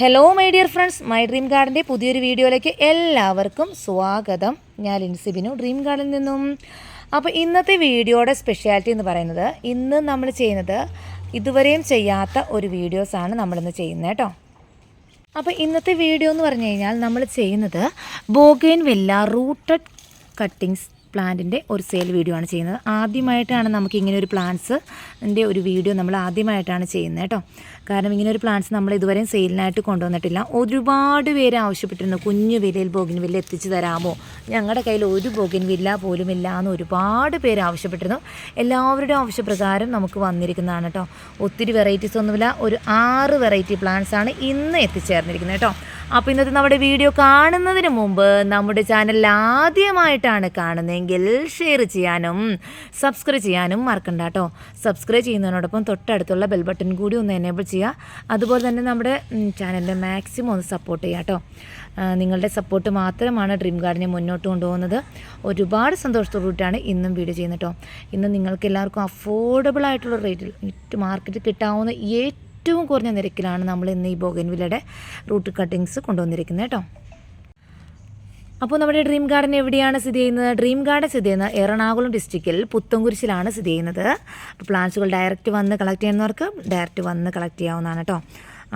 Hello my dear friends my dream ഗാർഡന്റെ പുതിയൊരു വീഡിയോയിലേക്ക് എല്ലാവർക്കും സ്വാഗതം. ഞാൻ ലിൻസിബിനു ഡ്രീം ഗാർഡനിൽ നിന്നും. അപ്പോൾ ഇന്നത്തെ വീഡിയോയുടെ സ്പെഷ്യാലിറ്റി എന്ന് പറയുന്നത് ഇന്ന് നമ്മൾ ചെയ്യുന്നത് ഇതുവരെയും ചെയ്യാത്ത ഒരു വീഡിയോസാണ് നമ്മളിന്ന് ചെയ്യുന്നത് കേട്ടോ. അപ്പോൾ ഇന്നത്തെ വീഡിയോ എന്ന് പറഞ്ഞു കഴിഞ്ഞാൽ നമ്മൾ ചെയ്യുന്നത് ബോഗൈൻ വില്ല റൂട്ടഡ് കട്ടിങ്സ് പ്ലാന്റിന്റെ ഒരു സെയിൽ വീഡിയോ ആണ് ചെയ്യുന്നത്. ആദ്യമായിട്ടാണ് നമുക്ക് ഇങ്ങനെ ഒരു പ്ലാന്റ്സിന്റെ ഒരു വീഡിയോ നമ്മൾ ആദ്യമായിട്ടാണ് ചെയ്യുന്നത് കേട്ടോ. കാരണം ഇങ്ങനെ ഒരു പ്ലാന്റ്സ് നമ്മൾ ഇതുവരെയും സെയിലിനായിട്ട് കൊണ്ടുവന്നിട്ടില്ല. ഒരുപാട് പേര് ആവശ്യപ്പെട്ടിരുന്നു കുഞ്ഞു വിലയിൽ ബോഗിൻ വില്ല എത്തിച്ചു തരാമോ? ഞങ്ങളുടെ കയ്യിൽ ഒരു ബോഗിൻ വില്ല പോലും ഇല്ല എന്ന് ഒരുപാട് പേര് ആവശ്യപ്പെട്ടിരുന്നു. എല്ലാവരുടെയും ആവശ്യപ്രകാരം നമുക്ക് വന്നിരിക്കുന്നതാണ് കേട്ടോ ഒത്തിരി വെറൈറ്റീസ് ഒന്നുമില്ല ഒരു ആറ് വെറൈറ്റി പ്ലാന്റ്സ് ആണ് ഇന്ന് എത്തിച്ചേർന്നിരിക്കുന്നത് കേട്ടോ അപ്പോൾ ഇന്നത്തെ നമ്മുടെ വീഡിയോ കാണുന്നതിന് മുമ്പ് നമ്മുടെ ചാനൽ ആദ്യമായിട്ടാണ് കാണുന്നതെങ്കിൽ ഷെയർ ചെയ്യാനും സബ്സ്ക്രൈബ് ചെയ്യാനും മറക്കണ്ട കേട്ടോ സബ്സ്ക്രൈബ് ചെയ്യുന്നതിനോടൊപ്പം തൊട്ടടുത്തുള്ള ബെൽ ബട്ടൺ കൂടി ഒന്ന് എനേബിൾ ചെയ്യുക. അതുപോലെ തന്നെ നമ്മുടെ ചാനലിന്റെ മാക്സിമം ഒന്ന് സപ്പോർട്ട് ചെയ്യുക കേട്ടോ നിങ്ങളുടെ സപ്പോർട്ട് മാത്രമാണ് ഡ്രീം ഗാർഡനെ മുന്നോട്ട് കൊണ്ടുപോകുന്നത്. ഒരുപാട് സന്തോഷത്തോടുകൂടിയാണ് ഇന്നും വീഡിയോ ചെയ്യുന്നത് കേട്ടോ ഇന്ന് നിങ്ങൾക്ക് എല്ലാവർക്കും അഫോർഡബിൾ ആയിട്ടുള്ള റേറ്റിൽ മാർക്കറ്റിൽ കിട്ടാവുന്ന ഏറ്റവും കുറഞ്ഞ നിരക്കിലാണ് നമ്മൾ ഇന്ന് ഈ ബോഗൻവില്ലയുടെ റൂട്ട് കട്ടിങ്സ് കൊണ്ടുവന്നിരിക്കുന്നത് കേട്ടോ. അപ്പോൾ നമ്മുടെ ഡ്രീം ഗാർഡൻ എവിടെയാണ് സ്ഥിതി ചെയ്യുന്നത്? ഡ്രീം ഗാർഡൻ സ്ഥിതി ചെയ്യുന്നത് എറണാകുളം ഡിസ്ട്രിക്റ്റിൽ പുത്തൻകുരിശിലാണ് സ്ഥിതി ചെയ്യുന്നത്. അപ്പോൾ പ്ലാന്റ്സുകൾ ഡയറക്റ്റ് വന്ന് കളക്ട് ചെയ്യുന്നവർക്ക് ഡയറക്റ്റ് വന്ന് കളക്ട് ചെയ്യാവുന്നതാണ് കേട്ടോ.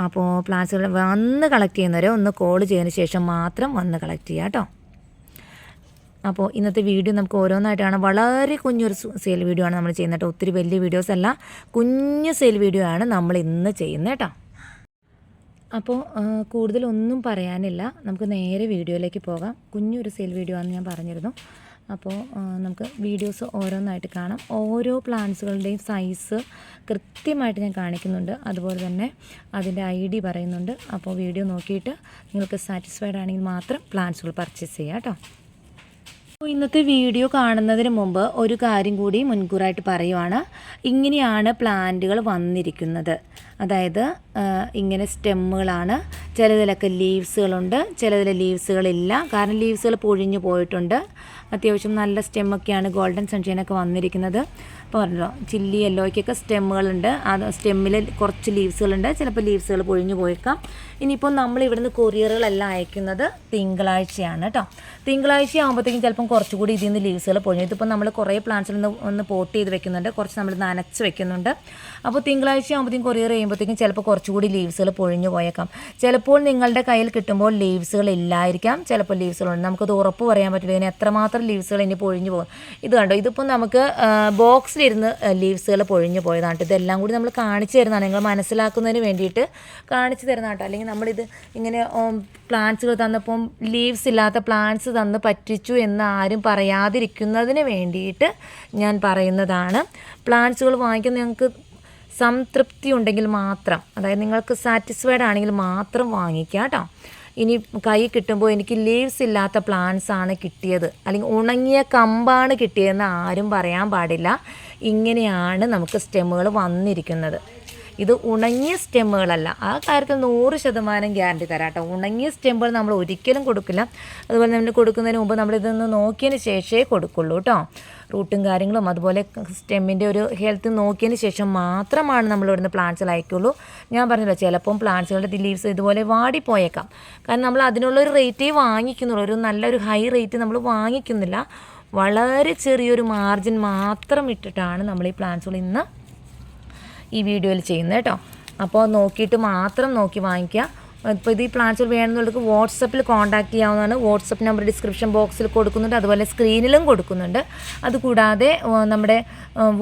അപ്പോൾ പ്ലാന്റ്സുകൾ വന്ന് കളക്ട് ചെയ്യുന്നവരെ ഒന്ന് കോൾ ചെയ്തതിന് ശേഷം മാത്രം വന്ന് കളക്ട് ചെയ്യാം കേട്ടോ. അപ്പോൾ ഇന്നത്തെ വീഡിയോ നമുക്ക് ഓരോന്നായിട്ടാണ്. വളരെ കുഞ്ഞൊരു സെയിൽ വീഡിയോ ആണ് നമ്മൾ ചെയ്യുന്നത് കേട്ടോ. ഒത്തിരി വലിയ വീഡിയോസ് അല്ല. കുഞ്ഞു സെയിൽ വീഡിയോ ആണ് നമ്മൾ ഇന്ന് ചെയ്യുന്നത് കേട്ടോ. അപ്പോൾ കൂടുതലൊന്നും പറയാനില്ല. നമുക്ക് നേരെ വീഡിയോയിലേക്ക് പോകാം. കുഞ്ഞൊരു സെയിൽ വീഡിയോ ആണെന്ന് ഞാൻ പറഞ്ഞിരുന്നു. അപ്പോൾ നമുക്ക് വീഡിയോസ് ഓരോന്നായിട്ട് കാണാം. ഓരോ പ്ലാന്റ്സുകളുടെയും സൈസ് കൃത്യമായിട്ട് ഞാൻ കാണിക്കുന്നുണ്ട്. അതുപോലെ തന്നെ അതിന്റെ ഐ ഡി പറയുന്നുണ്ട്. അപ്പോൾ വീഡിയോ നോക്കിയിട്ട് നിങ്ങൾക്ക് സാറ്റിസ്ഫൈഡ് ആണെങ്കിൽ മാത്രം പ്ലാന്റ്സുകൾ പർച്ചേസ് ചെയ്യാം കേട്ടോ. ഇന്നത്തെ വീഡിയോ കാണുന്നതിന് മുമ്പ് ഒരു കാര്യം കൂടി മുൻകൂറായിട്ട് പറയുവാണ്. ഇങ്ങനെയാണ് പ്ലാന്റുകൾ വന്നിരിക്കുന്നത്. അതായത് ഇങ്ങനെ സ്റ്റെമ്മുകളാണ്. ചിലതിലൊക്കെ ലീവ്സുകളുണ്ട് ചിലതിൽ ലീവ്സുകളില്ല. കാരണം ലീവ്സുകൾ പൊഴിഞ്ഞു പോയിട്ടുണ്ട്. അത്യാവശ്യം നല്ല സ്റ്റെമ്മൊക്കെയാണ് ഗോൾഡൻ സൺഷൈനൊക്കെ വന്നിരിക്കുന്നത്. അപ്പോൾ പറഞ്ഞല്ലോ. ചില്ലി യെല്ലോയ്ക്കൊക്കെ സ്റ്റെമ്മുകളുണ്ട്. അത് സ്റ്റെമ്മിൽ കുറച്ച് ലീവ്സുകളുണ്ട്. ചിലപ്പോൾ ലീവ്സുകൾ പൊഴിഞ്ഞു പോയേക്കാം. ഇനിയിപ്പോൾ നമ്മൾ ഇവിടുന്ന് കൊറിയറുകളെല്ലാം അയക്കുന്നത് തിങ്കളാഴ്ചയാണ് കേട്ടോ. തിങ്കളാഴ്ച ആകുമ്പോഴത്തേക്കും ചിലപ്പം കുറച്ചുകൂടി ഇതിൽ നിന്ന് ലീവ്സുകൾ പൊഴിഞ്ഞു. ഇതിപ്പോൾ നമ്മൾ കുറേ പ്ലാന്റ്സിൽ നിന്ന് ഒന്ന് പോട്ട് ചെയ്ത് വെക്കുന്നുണ്ട്. കുറച്ച് നമ്മൾ നനച്ച് വെക്കുന്നുണ്ട്. അപ്പോൾ തിങ്കളാഴ്ച ആകുമ്പോഴത്തേക്കും കൊറിയർ ചെയ്യുമ്പോഴത്തേക്കും ചിലപ്പോൾ കുറച്ചുകൂടി ലീവ്സുകൾ പൊഴിഞ്ഞു പോയേക്കാം. ചിലപ്പോൾ നിങ്ങളുടെ കയ്യിൽ കിട്ടുമ്പോൾ ലീവ്സുകൾ ഇല്ലായിരിക്കാം. ചിലപ്പോൾ ലീവ്സുകളുണ്ട്. നമുക്കത് ഉറപ്പ് പറയാൻ പറ്റില്ല. ഇതിന് എത്രമാത്രം ലീവ്സുകൾ ഇനി പൊഴിഞ്ഞു പോകും. ഇത് കണ്ടോ? ഇതിപ്പോൾ നമുക്ക് ബോക്സിലിരുന്ന് ലീവ്സുകൾ പൊഴിഞ്ഞു പോയതാണ്. ഇതെല്ലാം കൂടി നമ്മൾ കാണിച്ചു തരുന്നതാണ്. നിങ്ങൾ മനസ്സിലാക്കുന്നതിന് വേണ്ടിയിട്ട് കാണിച്ചു തരുന്നതാട്ടോ അല്ലെങ്കിൽ നമ്മളിത് ഇങ്ങനെ പ്ലാന്റ്സുകൾ തന്നപ്പം ലീവ്സ് ഇല്ലാത്ത പ്ലാന്റ്സ് തന്ന് പറ്റിച്ചു എന്ന് ആരും പറയാതിരിക്കുന്നതിന് വേണ്ടിയിട്ട് ഞാൻ പറയുന്നതാണ്. പ്ലാന്റ്സുകൾ വാങ്ങിക്കുന്ന ഞങ്ങൾക്ക് സംതൃപ്തി ഉണ്ടെങ്കിൽ മാത്രം അതായത് നിങ്ങൾക്ക് സാറ്റിസ്ഫൈഡ് ആണെങ്കിൽ മാത്രം വാങ്ങിക്കുക കേട്ടോ. ഇനി കൈ കിട്ടുമ്പോൾ എനിക്ക് ലീവ്സ് ഇല്ലാത്ത പ്ലാന്റ്സ് ആണ് കിട്ടിയത്. അല്ലെങ്കിൽ ഉണങ്ങിയ കമ്പാണ് കിട്ടിയതെന്ന് ആരും പറയാൻ പാടില്ല. ഇങ്ങനെയാണ് നമുക്ക് സ്റ്റെമ്മുകൾ വന്നിരിക്കുന്നത്. ഇത് ഉണങ്ങിയ സ്റ്റെമ്മുകളല്ല. ആ കാര്യത്തിൽ നൂറ് ശതമാനം ഗ്യാരണ്ടി തരാം കേട്ടോ. ഉണങ്ങിയ സ്റ്റെമ്പുകൾ നമ്മൾ ഒരിക്കലും കൊടുക്കില്ല. അതുപോലെ നമ്മൾ കൊടുക്കുന്നതിന് മുമ്പ് നമ്മളിതൊന്ന് നോക്കിയതിന് ശേഷമേ കൊടുക്കുള്ളൂ കേട്ടോ. റൂട്ടും കാര്യങ്ങളും അതുപോലെ സ്റ്റെമ്മിന്റെ ഒരു ഹെൽത്ത് നോക്കിയതിന് ശേഷം മാത്രമാണ് നമ്മൾ ഇവിടുന്ന് പ്ലാന്റ്സ് അയക്കുള്ളൂ. ഞാൻ പറഞ്ഞല്ലോ ചിലപ്പം പ്ലാന്റ്സുകളുടെ ലീവ്സ് ഇതുപോലെ വാടിപ്പോയേക്കാം. കാരണം നമ്മൾ അതിനുള്ളൊരു റേറ്റേ വാങ്ങിക്കുന്നുള്ളൂ. ഒരു നല്ലൊരു ഹൈ റേറ്റ് നമ്മൾ വാങ്ങിക്കുന്നില്ല. വളരെ ചെറിയൊരു മാർജിൻ മാത്രം ഇട്ടിട്ടാണ് നമ്മൾ ഈ പ്ലാന്റ്സുകൾ ഇന്ന് ഈ വീഡിയോയിൽ ചെയ്യുന്നത് കേട്ടോ. അപ്പോൾ നോക്കിയിട്ട് മാത്രം നോക്കി വാങ്ങിക്കുക. ഇപ്പോൾ ഇത് ഈ പ്ലാന്റ്സുകൾ വേണമെന്നുള്ളവർക്ക് വാട്സപ്പിൽ കോൺടാക്ട് ചെയ്യാവുന്നതാണ്. വാട്സപ്പ് നമ്പർ ഡിസ്ക്രിപ്ഷൻ ബോക്സിൽ കൊടുക്കുന്നുണ്ട്. അതുപോലെ സ്ക്രീനിലും കൊടുക്കുന്നുണ്ട്. അതുകൂടാതെ നമ്മുടെ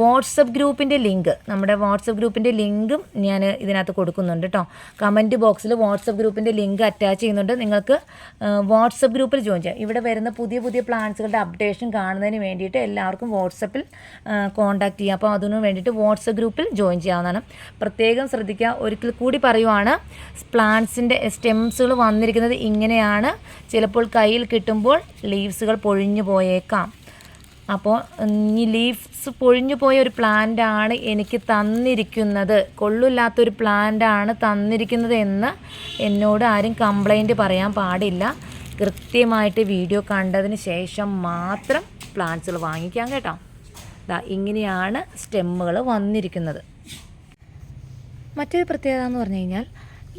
വാട്സപ്പ് ഗ്രൂപ്പിന്റെ ലിങ്ക് നമ്മുടെ വാട്സപ്പ് ഗ്രൂപ്പിന്റെ ലിങ്കും ഞാൻ ഇതിനകത്ത് കൊടുക്കുന്നുണ്ട് കേട്ടോ കമന്റ് ബോക്സിൽ വാട്സപ്പ് ഗ്രൂപ്പിന്റെ ലിങ്ക് അറ്റാച്ച് ചെയ്യുന്നുണ്ട്. നിങ്ങൾക്ക് വാട്സപ്പ് ഗ്രൂപ്പിൽ ജോയിൻ ചെയ്യാം. ഇവിടെ വരുന്ന പുതിയ പുതിയ പ്ലാൻസുകളുടെ അപ്ഡേഷൻ കാണുന്നതിന് വേണ്ടിയിട്ട് എല്ലാവർക്കും വാട്സപ്പിൽ കോൺടാക്ട് ചെയ്യാം. അപ്പോൾ അതിനു വേണ്ടിയിട്ട് വാട്സപ്പ് ഗ്രൂപ്പിൽ ജോയിൻ ചെയ്യാവുന്നതാണ്. പ്രത്യേകം ശ്രദ്ധിക്കുക. ഒരിക്കൽ കൂടി പറയുവാണ് പ്ലാന്റ്സിന്റെ സ്റ്റെംസുകൾ വന്നിരിക്കുന്നത് ഇങ്ങനെയാണ്. ചിലപ്പോൾ കയ്യിൽ കിട്ടുമ്പോൾ ലീവ്സുകൾ പൊഴിഞ്ഞു പോയേക്കാം. അപ്പോൾ ഈ ലീവ്സ് പൊഴിഞ്ഞു പോയ ഒരു പ്ലാന്റ് ആണ് എനിക്ക് തന്നിരിക്കുന്നത്. കൊള്ളില്ലാത്തൊരു പ്ലാന്റ് ആണ് തന്നിരിക്കുന്നത് എന്ന് എന്നോട് ആരും കംപ്ലൈന്റ് പറയാൻ പാടില്ല. കൃത്യമായിട്ട് വീഡിയോ കണ്ടതിന് ശേഷം മാത്രം പ്ലാന്റ്സുകൾ വാങ്ങിക്കാം കേട്ടോ. ദാ ഇങ്ങനെയാണ് സ്റ്റെമ്മുകൾ വന്നിരിക്കുന്നത്. മറ്റൊരു പ്രത്യേകത എന്ന് പറഞ്ഞു കഴിഞ്ഞാൽ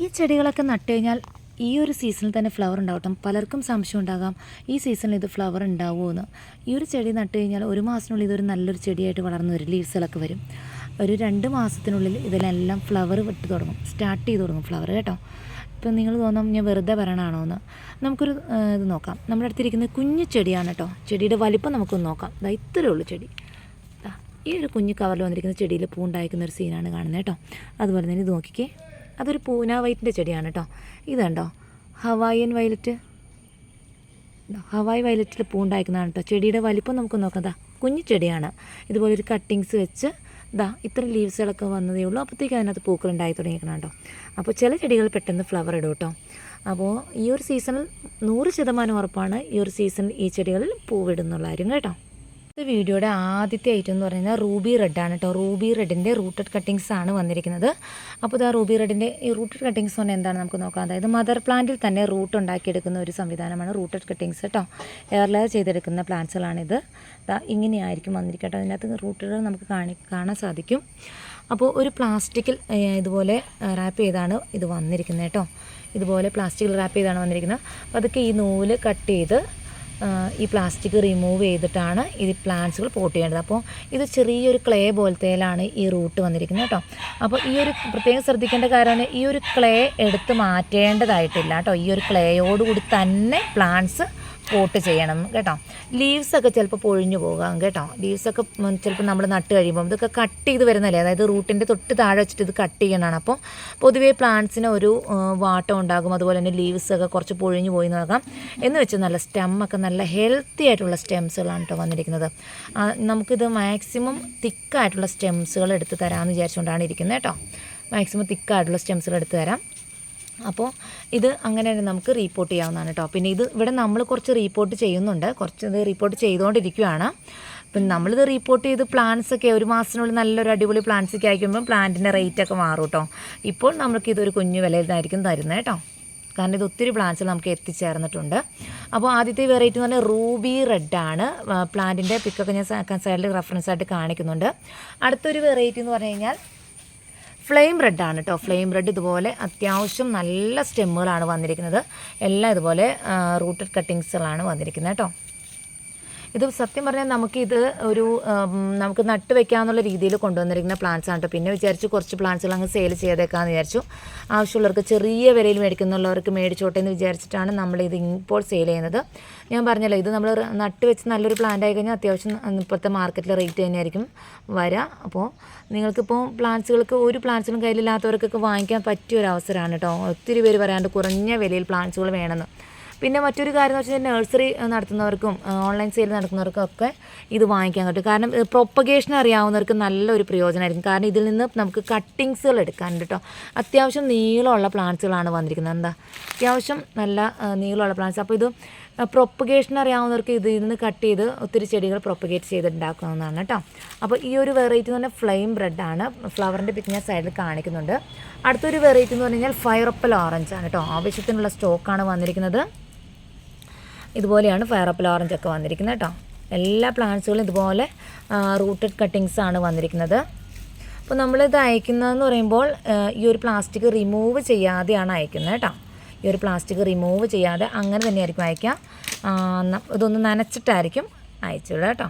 ഈ ചെടികളൊക്കെ നട്ടു കഴിഞ്ഞാൽ ഈ ഒരു സീസണിൽ തന്നെ ഫ്ലവർ ഉണ്ടാവട്ടെ. പലർക്കും സംശയം ഉണ്ടാകാം ഈ സീസണിൽ ഇത് ഫ്ലവർ ഉണ്ടാവുമോ എന്ന് ഈ ഒരു ചെടി നട്ടു കഴിഞ്ഞാൽ ഒരു മാസത്തിനുള്ളിൽ ഇതൊരു നല്ലൊരു ചെടിയായിട്ട് വളർന്നു വരും ലീവ്സുകളൊക്കെ വരും. ഒരു രണ്ട് മാസത്തിനുള്ളിൽ ഇതിലെല്ലാം ഫ്ലവർ വിട്ട് തുടങ്ങും സ്റ്റാർട്ട് ചെയ്ത് തുടങ്ങും ഫ്ലവർ കേട്ടോ. ഇപ്പം നിങ്ങൾ തോന്നാം ഞാൻ വെറുതെ പറയണാണോ എന്ന് നമുക്കൊരു ഇത് നോക്കാം. നമ്മുടെ അടുത്തിരിക്കുന്നത് കുഞ്ഞു ചെടിയാണ് കേട്ടോ. ചെടിയുടെ വലിപ്പം നമുക്കൊന്ന് നോക്കാം. ഇതാ ഇത്രയേ ഉള്ളൂ ചെടി. ഈ ഒരു കുഞ്ഞു കവറിൽ വന്നിരിക്കുന്ന ചെടിയിൽ പൂ ഉണ്ടായിരിക്കുന്ന ഒരു സീനാണ് കാണുന്നത് കേട്ടോ. അതുപോലെ തന്നെ ഇത് നോക്കിക്കേ. അതൊരു പൂന വൈറ്റിന്റെ ചെടിയാണ് കേട്ടോ ഇതുണ്ടോ? Hawaiian violet. ഹവായ് വയലറ്റിൽ പൂണ്ടായിക്കുന്നതാണ് കേട്ടോ ചെടിയുടെ വലിപ്പം നമുക്ക് നോക്കാം. ദാ കുഞ്ഞു ചെടിയാണ്. ഇതുപോലൊരു കട്ടിങ്സ് വെച്ച് ദാ ഇത്ര ലീവ്സുകളൊക്കെ വന്നതേ ഉള്ളൂ. അപ്പോഴത്തേക്ക് അതിനകത്ത് പൂക്കൾ ഉണ്ടായി തുടങ്ങിയിരിക്കണം കേട്ടോ അപ്പോൾ ചില ചെടികൾ പെട്ടെന്ന് ഫ്ലവർ ഇടും കേട്ടോ അപ്പോൾ ഈ ഒരു സീസണിൽ നൂറ് ശതമാനം ഉറപ്പാണ് ഈ ഒരു സീസണിൽ ഈ ചെടികളിൽ പൂവിടുന്നുള്ള കാര്യം കേട്ടോ. ഇത് വീഡിയോയുടെ ആദ്യത്തെ ഐറ്റം എന്ന് പറയുന്നത് റൂബി റെഡ് ആണ് കേട്ടോ റൂബി റെഡിന്റെ റൂട്ടഡ് കട്ടിങ്സ് ആണ് വന്നിരിക്കുന്നത്. അപ്പോൾ ഇതാ റൂബി റെഡിന്റെ ഈ റൂട്ടഡ് കട്ടിങ്സ് പറഞ്ഞാൽ എന്താണ് നമുക്ക് നോക്കാം? അതായത് മദർ പ്ലാന്റിൽ തന്നെ റൂട്ട് ഉണ്ടാക്കിയെടുക്കുന്ന ഒരു സംവിധാനമാണ് റൂട്ടഡ് കട്ടിങ്സ് കേട്ടോ എയർ ലെയർ ചെയ്തെടുക്കുന്ന പ്ലാന്റ്സുകളാണിത് ഇങ്ങനെയായിരിക്കും വന്നിരിക്കട്ടോ അതിനകത്ത് റൂട്ടുകൾ നമുക്ക് കാണി കാണാൻ സാധിക്കും. അപ്പോൾ ഒരു പ്ലാസ്റ്റിക്കിൽ ഇതുപോലെ റാപ്പ് ചെയ്താണ് ഇത് വന്നിരിക്കുന്നത് കേട്ടോ ഇതുപോലെ പ്ലാസ്റ്റിക്കിൽ റാപ്പ് ചെയ്താണ് വന്നിരിക്കുന്നത്. അപ്പോൾ അതൊക്കെ ഈ നൂൽ കട്ട് ചെയ്ത് ഈ പ്ലാസ്റ്റിക് റിമൂവ് ചെയ്തിട്ടാണ് ഈ പ്ലാന്റ്സുകൾ പോട്ട് ചെയ്യേണ്ടത്. അപ്പോൾ ഇത് ചെറിയൊരു ക്ലേ പോലത്തേലാണ് ഈ റൂട്ട് വന്നിരിക്കുന്നത് കേട്ടോ. അപ്പോൾ ഈ ഒരു പ്രത്യേകം ശ്രദ്ധിക്കേണ്ട കാര്യമാണ് ഈ ഒരു ക്ലേ എടുത്ത് മാറ്റേണ്ടതായിട്ടില്ല കേട്ടോ. ഈ ഒരു ക്ലേയോടുകൂടി തന്നെ പ്ലാന്റ്സ് പോട്ട് ചെയ്യണം കേട്ടോ. ലീവ്സ് ഒക്കെ ചിലപ്പോൾ പൊഴിഞ്ഞു പോകാം കേട്ടോ. ലീവ്സ് ഒക്കെ ചിലപ്പോൾ നമ്മൾ നട്ട് കഴിയുമ്പോൾ ഇതൊക്കെ കട്ട് ചെയ്ത് വരുന്നതല്ലേ അതായത് റൂട്ടിന്റെ തൊട്ട് താഴെ വെച്ചിട്ട് ഇത് കട്ട് ചെയ്യണതാണ്. അപ്പോൾ പൊതുവേ പ്ലാന്റ്സിന് ഒരു വാട്ടം ഉണ്ടാകും. അതുപോലെ തന്നെ ലീവ്സ് ഒക്കെ കുറച്ച് പൊഴിഞ്ഞു പോയി നോക്കാം. എന്ന് വെച്ചാൽ നല്ല സ്റ്റെമ്മൊക്കെ നല്ല ഹെൽത്തി ആയിട്ടുള്ള സ്റ്റെംസുകളാണ് കേട്ടോ വന്നിരിക്കുന്നത്. നമുക്കിത് മാക്സിമം തിക്കായിട്ടുള്ള സ്റ്റെംസുകൾ എടുത്ത് തരാമെന്ന് വിചാരിച്ചുകൊണ്ടാണ് ഇരിക്കുന്നത് കേട്ടോ. മാക്സിമം തിക്കായിട്ടുള്ള സ്റ്റെംസുകൾ എടുത്ത് തരാം. അപ്പോൾ ഇത് അങ്ങനെ തന്നെ നമുക്ക് റീപ്പോർട്ട് ചെയ്യാവുന്നതാണ് കേട്ടോ. പിന്നെ ഇത് ഇവിടെ നമ്മൾ കുറച്ച് റീപ്പോർട്ട് ചെയ്യുന്നുണ്ട്. കുറച്ച് ഇത് റീപ്പോർട്ട് ചെയ്തുകൊണ്ടിരിക്കുകയാണ്. പിന്നെ നമ്മളിത് റീപ്പോർട്ട് ചെയ്ത് പ്ലാൻസ് ഒക്കെ ഒരു മാസത്തിനുള്ളിൽ നല്ലൊരു അടിപൊളി പ്ലാൻസ് ഒക്കെ അയക്കുമ്പോൾ പ്ലാന്റിന്റെ റേറ്റ് ഒക്കെ മാറും കേട്ടോ. ഇപ്പോൾ നമുക്ക് ഇതൊരു കുഞ്ഞു നിന്നായിരിക്കും തരുന്നത് കേട്ടോ. കാരണം ഇത് ഒത്തിരി പ്ലാന്റ്സ് നമുക്ക് എത്തിച്ചേർന്നിട്ടുണ്ട്. അപ്പോൾ ആദ്യത്തെ വെറൈറ്റി എന്ന് പറഞ്ഞാൽ റൂബി റെഡ് ആണ്. പ്ലാന്റിന്റെ പിക്കൊക്കെ ഞാൻ സൈഡിൽ റെഫറൻസ് ആയിട്ട് കാണിക്കുന്നുണ്ട്. അടുത്തൊരു വെറൈറ്റി എന്ന് പറഞ്ഞു കഴിഞ്ഞാൽ ഫ്ലെയിം റെഡ് ആണ് കേട്ടോ ഫ്ലെയിം റെഡ് ഇതുപോലെ അത്യാവശ്യം നല്ല സ്റ്റെമ്മുകളാണ് വന്നിരിക്കുന്നത്. എല്ലാം ഇതുപോലെ റൂട്ടഡ് കട്ടിങ്സുകളാണ് വന്നിരിക്കുന്നത് കേട്ടോ ഇത് സത്യം പറഞ്ഞാൽ നമുക്കിത് ഒരു നമുക്ക് നട്ട് വെക്കാമെന്നുള്ള രീതിയിൽ കൊണ്ടുവന്നിരിക്കുന്ന പ്ലാന്റ്സ് ആണ് കേട്ടോ പിന്നെ വിചാരിച്ചു കുറച്ച് പ്ലാന്റ്സുകൾ അങ്ങ് സെയിൽ ചെയ്തേക്കാമെന്ന് വിചാരിച്ചു. ആവശ്യമുള്ളവർക്ക് ചെറിയ വിലയിൽ മേടിക്കുന്നുള്ളവർക്ക് മേടിച്ചോട്ടെ എന്ന് വിചാരിച്ചിട്ടാണ് നമ്മൾ ഇത് ഇപ്പോൾ സെയിൽ ചെയ്യുന്നത്. ഞാൻ പറഞ്ഞല്ലോ ഇത് നമ്മൾ നട്ട് വെച്ച് നല്ലൊരു പ്ലാന്റ് ആയി കഴിഞ്ഞാൽ അത്യാവശ്യം ഇപ്പോഴത്തെ മാർക്കറ്റിലെ റേറ്റ് തന്നെയായിരിക്കും വരിക അപ്പോൾ നിങ്ങൾക്കിപ്പോൾ പ്ലാന്റ്സുകൾക്ക് ഒരു പ്ലാന്റ്സിനും കയ്യിലില്ലാത്തവർക്കൊക്കെ വാങ്ങിക്കാൻ പറ്റിയ ഒരു അവസരമാണ് കേട്ടോ ഒത്തിരി പേര് പറയാണ്ട് കുറഞ്ഞ വിലയിൽ പ്ലാന്റ്സുകൾ വേണമെന്ന്. പിന്നെ മറ്റൊരു കാര്യം എന്ന് വെച്ചാൽ നഴ്സറി നടത്തുന്നവർക്കും ഓൺലൈൻ സെയിൽ നടത്തുന്നവർക്കും ഒക്കെ ഇത് വാങ്ങിക്കാൻ പറ്റും. കാരണം പ്രൊപ്പഗേഷൻ അറിയാവുന്നവർക്ക് നല്ലൊരു പ്രയോജനമായിരിക്കും. കാരണം ഇതിൽ നിന്ന് നമുക്ക് കട്ടിങ്സുകൾ എടുക്കാനുണ്ട് കേട്ടോ അത്യാവശ്യം നീളമുള്ള പ്ലാന്റ്സുകളാണ് വന്നിരിക്കുന്നത്. എന്താ? അത്യാവശ്യം നല്ല നീളമുള്ള പ്ലാന്റ്സ് അപ്പോൾ ഇത് പ്രൊപ്പഗേഷൻ അറിയാവുന്നവർക്ക് ഇതിൽ നിന്ന് കട്ട് ചെയ്ത് ഒത്തിരി ചെടികൾ പ്രൊപ്പഗേറ്റ് ചെയ്തുണ്ടാക്കുന്നതാണ് കേട്ടോ അപ്പോൾ ഈ ഒരു വെറൈറ്റി എന്ന് പറഞ്ഞാൽ ഫ്ലെയിം ബ്രെഡാണ് ഫ്ലവറിന്റെ പിക്ക് ഞാൻ സൈഡിൽ കാണിക്കുന്നുണ്ട്. അടുത്തൊരു വെറൈറ്റി എന്ന് പറഞ്ഞു കഴിഞ്ഞാൽ ഫയറപ്പൽ ഓറഞ്ച് ആണ് കേട്ടോ ആവശ്യത്തിനുള്ള സ്റ്റോക്കാണ് വന്നിരിക്കുന്നത്. ഇതുപോലെയാണ് ഫയറപ്പൽ ഓറഞ്ച് ഒക്കെ വന്നിരിക്കുന്നത് കേട്ടോ എല്ലാ പ്ലാന്റ്സുകളും ഇതുപോലെ റൂട്ടഡ് കട്ടിങ്സ് ആണ് വന്നിരിക്കുന്നത്. അപ്പോൾ നമ്മളിത് അയക്കുന്നതെന്ന് പറയുമ്പോൾ ഈ ഒരു പ്ലാസ്റ്റിക് റിമൂവ് ചെയ്യാതെയാണ് അയക്കുന്നത് കേട്ടോ ഈ ഒരു പ്ലാസ്റ്റിക് റിമൂവ് ചെയ്യാതെ അങ്ങനെ തന്നെയായിരിക്കും അയക്കുക ഇതൊന്ന് നനച്ചിട്ടായിരിക്കും അയച്ചിടുക കേട്ടോ.